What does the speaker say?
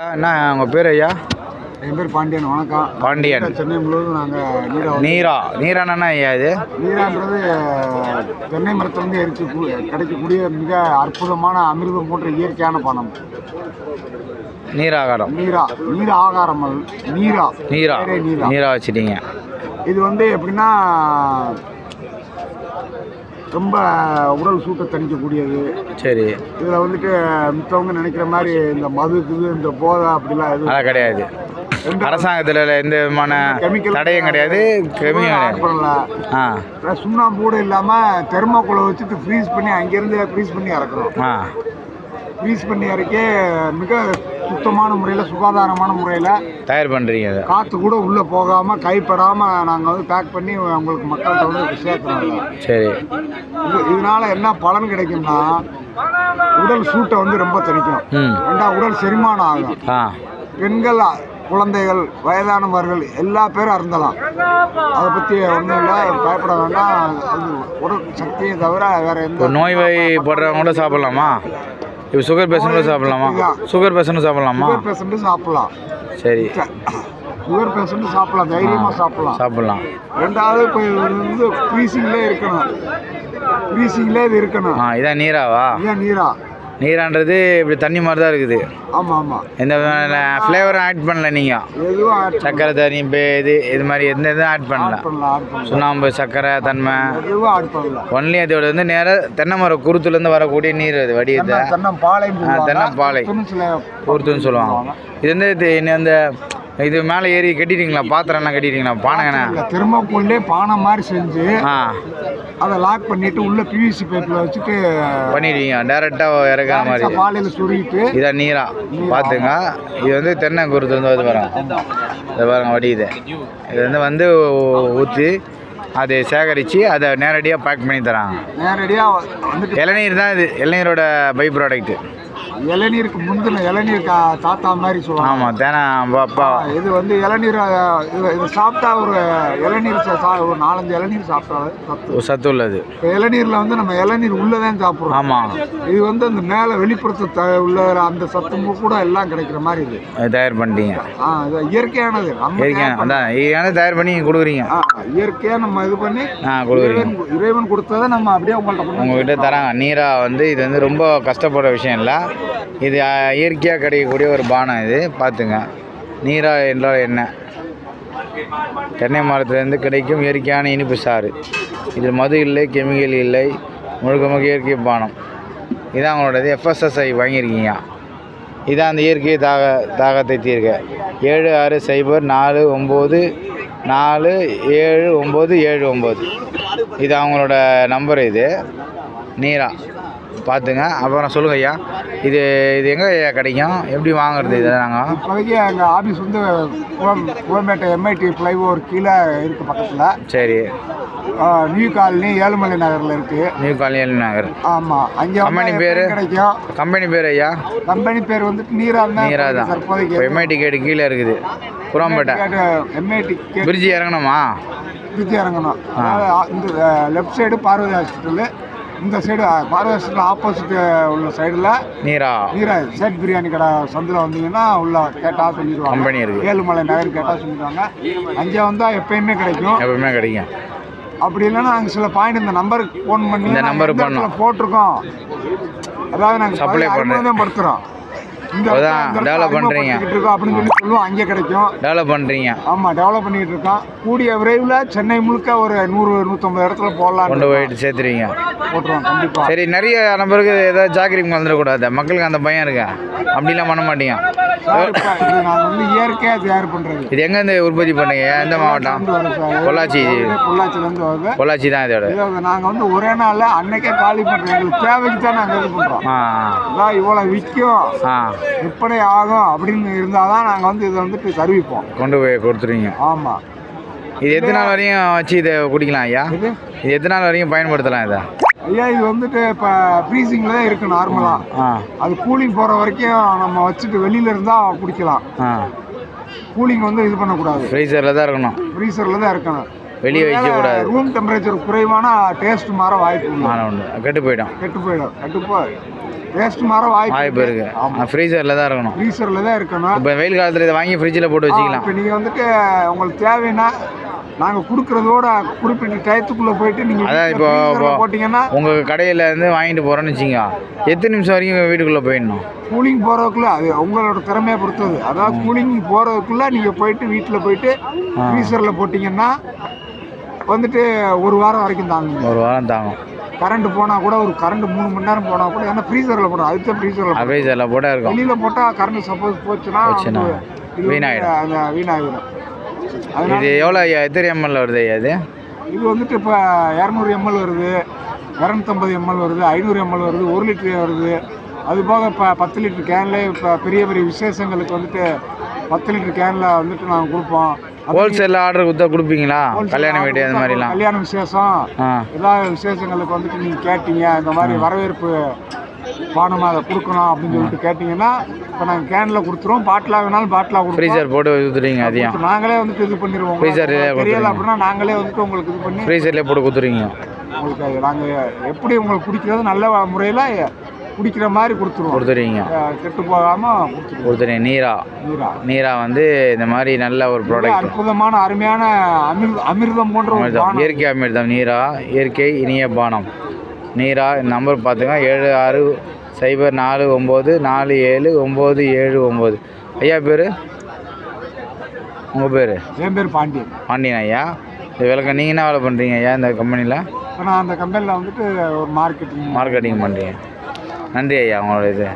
என்ன உங்கள் பேர் ஐயா? என் பேர் பாண்டியன் வணக்கம். பாண்டியன். சென்னை முழுவதும் நாங்கள் நீரா நீரா. நீரானா ஐயா இது? நீரான்றது தென்னை மரத்துலேருந்து எரிச்சு கிடைக்கக்கூடிய மிக அற்புதமான அமிர்தம் போன்ற இயற்கையான பணம். நீராகாரம். நீரா நீர் ஆகாரம். நீரா. நீரா. நீரா வச்சிட்டீங்க. இது வந்து எப்படின்னா ரொம்ப உடல் சூட்டை தணிக்கக்கூடியது. சரி. இதில் வந்துட்டு மித்தவங்க நினைக்கிற மாதிரி இந்த மதுக்கு இந்த போதை அப்படிலாம் எதுவும் கிடையாது. அரசாங்கத்தில் எந்த விதமான chemical தடையும் கிடையாது. கெமியும் ஆட் கிடையாது. பண்ணல. ஆ. சுண்ணாம்பு கூட இல்லாமல் தெர்மாக்கோலை வச்சுட்டு ஃப்ரீஸ் பண்ணி அங்கேருந்து ஃப்ரீஸ் பண்ணி இறக்குறோம். ஆ. ஃப்ரீஸ் பண்ணி இறக்கி மிக சுத்தமான முறையில் சுகாதாரமான முறையில் தயார் பண்ணுறீங்க காற்று கூட உள்ளே போகாமல் கைப்படாமல் நாங்கள் வந்து பேக் பண்ணி உங்களுக்கு மக்கள்கிட்ட வந்து சேர்க்குறோம் சரி. இது இதனால் என்ன பலன் கிடைக்கும்னா உடல் சூட்டை வந்து ரொம்ப தணிக்கும் ரெண்டாவது உடல் செரிமானம் ஆகும். பெண்கள் குழந்தைகள் வயதானவர்கள் எல்லா பேரும் அருந்தலாம். அதை பற்றி ஒன்றும் இல்லை பயப்பட வேண்டாம். அது உடல் சக்தியை தவிர வேறு எந்த நோய் வாய் போடுறவங்க கூட சாப்பிட்லாமா? இப்போ சுகர் பேஷண்ட்டும் சாப்பிட்லாமா? சுகர் பேஷண்ட்டும் சாப்பிட்லாமா? சுகர் பேஷண்ட்டு சாப்பிடலாம். சரி. சுகர் பேஷண்ட்டு சாப்பிடலாம் தைரியமாக சாப்பிடலாம். சாப்பிட்லாம். ரெண்டாவது இப்போ வந்து ஃப்ரீசிங்லேயே இருக்கணும். ஃப்ரீசிங்லேயே இது இருக்கணும். ஆ இதான் நீராவா? ஏன் நீரா. நீரான்றது இப்படி தண்ணி மாதிரி தான் இருக்குது. ஆமாம் ஆமாம் எந்த ஃப்ளேவரும் ஆட் பண்ணல நீங்கள் எதுவும் சக்கரை தண்ணி பே இது இது மாதிரி எந்த இதுவும் ஆட் பண்ணல. சுண்ணாம்பு சக்கரை தன்மை. எதுவும் ஆட் பண்ணலாம் ஒன்லி அதோட வந்து நேராக தென்னை மரம் குருத்துலேருந்து வரக்கூடிய நீர் அது வடியுது தென்னம் தென்னம்பாலை ஆ, தென்னம்பாலை. சில குருத்துன்னு சொல்லுவாங்க. இது வந்து இது இன்னும் அந்த இது மேலே ஏறி கட்டிட்டீங்களா? பாத்திரம்லாம் கட்டிட்டீங்களா? பானைங்கண்ணா இல்ல, தெர்மாக்கோல்லே பானை மாதிரி செஞ்சு ஆ. அதை லாக் பண்ணிட்டு உள்ள பிவிசி பைப்பில் வச்சுட்டு பண்ணிடுவீங்க டேரெக்டாக இறக்குற மாதிரி. பாலையில் சுருகிட்டு இதான் நீரா? பார்த்துங்க இது வந்து தென்னை குருத்து வந்து வந்து பாருங்க. இது பாருங்க வடியுது. இது வந்து வந்து ஊற்றி அதை சேகரித்து அதை நேரடியாக பேக் பண்ணி தராங்க. நேரடியாக இளநீர் தான் இது. இளநீரோட பை ப்ராடக்ட்டு இளநீருக்கு முந்தின இளநீர் கா- தாத்தா மாதிரி சொல்லுவாங்க. ஆமாம் தேனா அப்பா இது வந்து இளநீர் இது சாப்பிட்டா ஒரு இளநீர் சா- ஒரு நாலஞ்சு இளநீர் சாப்பிட்டா சத்து. சத்து உள்ளது. இப்போ இளநீரில் வந்து நம்ம இளநீர் உள்ளே தான் சாப்பிட்றோம். ஆமாம் இது வந்து அந்த மேலே வெளிப்புறத்து உள்ள அந்த சத்து கூட எல்லாம் கிடைக்கிற மாதிரி இது. தயார் பண்ணிட்டீங்க. ஆ இது இயற்கையானது. இயற்கையான அதான் இயற்கையான தயார் பண்ணி கொடுக்குறீங்க. ஆ இயற்கையாக நம்ம இது பண்ணி ஆ கொடுக்குறீங்க. இறைவன் கொடுத்ததை நம்ம அப்படியே உங்கள்கிட்ட உங்ககிட்ட தராங்க. நீரா வந்து இது வந்து ரொம்ப கஷ்டப்படுற விஷயம் இல்லை. இது இயற்கையாக கிடைக்கக்கூடிய ஒரு பானம் இது. பார்த்துங்க. நீரா என்றால் என்ன? தென்னை மரத்துலேருந்து கிடைக்கும் இயற்கையான இனிப்பு சாறு. இதில் மது இல்லை கெமிக்கல் இல்லை. முழுக்க முழுக்க இயற்கை பானம். இதான் அவங்களோடது எஃப்எஸ்எஸ்ஐ வாங்கியிருக்கீங்க. இதான் அந்த இயற்கை தாக தாகத்தை தீர்க்க. ஏழு ஆறு சைபர் நாலு ஒம்பது நாலு ஏழு ஒம்பது ஏழு ஒம்பது. இது அவங்களோட நம்பர் இது. நீரா. பார்த்துங்க. அப்புறம் சொல்லுங்க ஐயா. இது இது எங்கே ஐயா கிடைக்கும்? எப்படி வாங்குறது இதை நாங்கள் இப்போதைக்கு எங்கள் ஆஃபீஸ் வந்து குளம் குளம்பேட்டை எம்ஐடி ஃப்ளைஓவர் கீழே இருக்குது பக்கத்தில். சரி. நியூ காலனி ஏழுமலை நகரில் இருக்குது நியூ காலனி நகர். ஆமாம் அங்கே கம்பெனி பேரு? கிடைக்கும். கம்பெனி பேர் ஐயா? கம்பெனி பேர் வந்துட்டு நீரா நீரா தான். இப்போ தற்போதைக்கு எம்ஐடி கேட்டு கீழே இருக்குது. புறம்பேட்டை. எம்ஐடி பிரிட்ஜி இறங்கணுமா? சுற்றி இறங்கணும். இந்த லெஃப்ட் சைடு பார்வதி ஹாஸ்பிட்டலு இந்த சைடு ஹாஸ்பிட்டல் ஆப்போசிட் உள்ள சைடில் நீரா. நீரா சேட் பிரியாணி கடை சந்தில் வந்தீங்கன்னா உள்ள கேட்டால் சொல்லிடுவாங்க. கம்பெனி இருக்குது. ஏழுமலை நகர் கேட்டால் சொல்லிடுவாங்க. அங்கே வந்தால் எப்பயுமே கிடைக்கும். எப்பவுமே கிடைக்கும். அப்படி இல்லைன்னா நாங்கள் சில பாயிண்ட் இந்த நம்பருக்கு ஃபோன் பண்ணி இந்த நம்பருக்கு. போட்டிருக்கோம்? அதாவது நாங்கள் சப்ளை பண்றேன். படுத்துகிறோம் அதான். அறிமுகப்படுத்திக்கிட்டு இருக்கோம் அப்படின்னு சொல்லி சொல்லுவோம் அங்கே கிடைக்கும். டெவலப் பண்ணுறீங்க ஆமாம் டெவலப் பண்ணிக்கிட்டு இருக்கோம் கூடிய விரைவில் சென்னை முழுக்க ஒரு நூறு நூற்றம்பது இடத்துல போடலாம் கொண்டு போயிட்டு சேர்த்துருவீங்க. போட்டுருவோம் கண்டிப்பாக சரி நிறைய நம்பருக்கு ஏதாவது ஜாக்கிரதை வந்துடக்கூடாது. மக்களுக்கு அந்த பயம் இருக்கு? அப்படிலாம் பண்ண மாட்டீங்க. நாங்கள் வந்து இயற்கையாக தயார் பண்ணுறது இது எங்கேருந்து உற்பத்தி பண்ணீங்க? எந்த மாவட்டம்? பொள்ளாச்சி பொள்ளாச்சிலேருந்து வருது பொள்ளாச்சி தான் இதோட. இதை நாங்கள் வந்து ஒரே நாளில் அன்னைக்கே காலி பண்ணுறோம் எங்களுக்கு தேவைக்கு தான் நாங்கள் இது பண்ணுறோம் இவ்வளோ விற்கும். விற்பனை ஆகும் அப்படின்னு இருந்தால் தான் நாங்கள் வந்து இதை வந்துட்டு தருவிப்போம் கொண்டு போய் கொடுத்துருவீங்க. ஆமாம் இது எத்தனை நாள் வரையும் வச்சு இதை குடிக்கலாம் ஐயா? இது? இது எத்தனை நாள் வரைக்கும் பயன்படுத்தலாம் இதை? ஐயா இது வந்துட்டு இப்போ ஃப்ரீசிங்கில் தான் இருக்குது நார்மலாக அது கூலிங் போகிற வரைக்கும் நம்ம வச்சுட்டு வெளியில் இருந்தால் குடிக்கலாம். கூலிங் வந்து இது பண்ணக்கூடாது. ஃப்ரீசரில் தான் இருக்கணும். ஃப்ரீசரில் தான் இருக்கணும். வெளியே வைக்கக்கூடாது. ரூம் டெம்பரேச்சர் குறைவான டேஸ்ட் மாற வாய்ப்பு ஆனால் உண்டு. கெட்டு போயிடும். கெட்டு போயிடும். கெட்டு போய் டேஸ்ட் மாற வாய்ப்பு வாய்ப்பு இருக்கு. ஃப்ரீசரில் தான் இருக்கணும். ஃப்ரீசரில் தான் இருக்கணும். இப்போ வெயில் காலத்தில் இதை வாங்கி ஃப்ரிட்ஜில் போட்டு வச்சுக்கலாம். இப்போ நீங்கள் வந்துட்டு உங்களுக்கு தேவைன்னா நாங்கள் கொடுக்குறதோட குறிப்பிட்ட டயத்துக்குள்ளே போயிட்டு நீங்கள் அதான் இப்போ- போட்டிங்கன்னா உங்கள் கடையில் இருந்து வாங்கிட்டு போகிறோன்னு வச்சுங்க எத்தனை நிமிஷம் வரைக்கும் வீட்டுக்குள்ளே போயிடணும்? கூலிங் போகிறதுக்குள்ள அது உங்களோட திறமையை பொறுத்தது. அதாவது கூலிங் போகிறதுக்குள்ள நீங்கள் போயிட்டு வீட்டில் போயிட்டு ஃப்ரீசரில் போட்டிங்கன்னா வந்துட்டு ஒரு வாரம் வரைக்கும் தாங்குங்க. ஒரு வாரம் தாங்கும். கரண்ட் போனால் கூட ஒரு கரண்ட் மூணு மணி நேரம் போனால் கூட ஏன்னா ஃப்ரீசரில் போடும் அதுக்கு ஃப்ரீசரில் ஃப்ரீசரில் போட்டால் இருக்கும். வெளியில் போட்டால் கரண்ட் சப்போஸ் போச்சுன்னா வீணாகிடும் அதனால இது எவ்வளோ எத்தனை எம்எல் வருது இது? இது வந்துட்டு இப்போ இரநூறு எம்எல் வருது இரநூத்தம்பது எம்எல் வருது ஐநூறு எம்எல் வருது ஒரு லிட்டர் வருது. அது போக இப்போ பத்து லிட்டர் கேனில் இப்போ பெரிய பெரிய விசேஷங்களுக்கு வந்துட்டு பத்து லிட்டர் கேனில் வந்துட்டு நாங்கள் கொடுப்போம். ஹோல்சேலில் ஆர்டர் கொடுத்தா கொடுப்பீங்களா? கல்யாண வீடு அந்த மாதிரிலாம். கல்யாண விசேஷம் ஏதாவது விசேஷங்களுக்கு வந்துட்டு நீங்கள் கேட்டீங்க இந்த மாதிரி வரவேற்பு பானமாக அதை கொடுக்கணும் அப்படின்னு சொல்லிட்டு கேட்டிங்கன்னா இப்போ நாங்கள் கேனில் கொடுத்துருவோம். பாட்டிலாக வேணாலும் பாட்டிலாக கொடுப்போம். ஃப்ரீசர் போட்டு ஊற்றுறீங்க அதையும் கொடுத்து நாங்களே வந்துட்டு இது பண்ணிடுவோம் உங்களுக்கு தெரியல கொடுத்துருவீங்க. அப்படின்னா நாங்களே வந்துட்டு உங்களுக்கு இது பண்ணி ஃப்ரீசர்லேயே போட்டு கொடுத்துருவீங்க. உங்களுக்கு நாங்கள் எப்படி உங்களுக்கு பிடிக்கிறது நல்ல முறையில் குடிக்கிற மாதிரி கொடுத்துருவோம். கொடுத்துருவீங்க கெட்டு போகாமல் கொடுத்துருவீங்க நீரா? நீரா. நீரா வந்து இந்த மாதிரி நல்ல ஒரு ப்ராடக்ட் அற்புதமான அருமையான அமிர்த அமிர்தம் போன்ற அமிர்தம். இயற்கை அமிர்தம். நீரா இயற்கை இனிய பானம். நீரா நம்பர் பார்த்துங்க ஏழு ஆறு சைபர் நாலு ஒம்பது நாலு ஏழு ஒம்பது ஏழு ஒம்பது. ஐயா பேர்? உங்கள் பேர்? என் பேர் பாண்டியன். பாண்டியன் ஐயா. இது விளக்க நீங்கள் என்ன வேலை பண்ணுறீங்க ஐயா இந்த கம்பெனியில் நான் அந்த கம்பெனியில் வந்துட்டு ஒரு மார்க்கெட்டிங் மார்க்கெட்டிங் பண்ணுறீங்க நன்றி ஐயா உங்களோட இது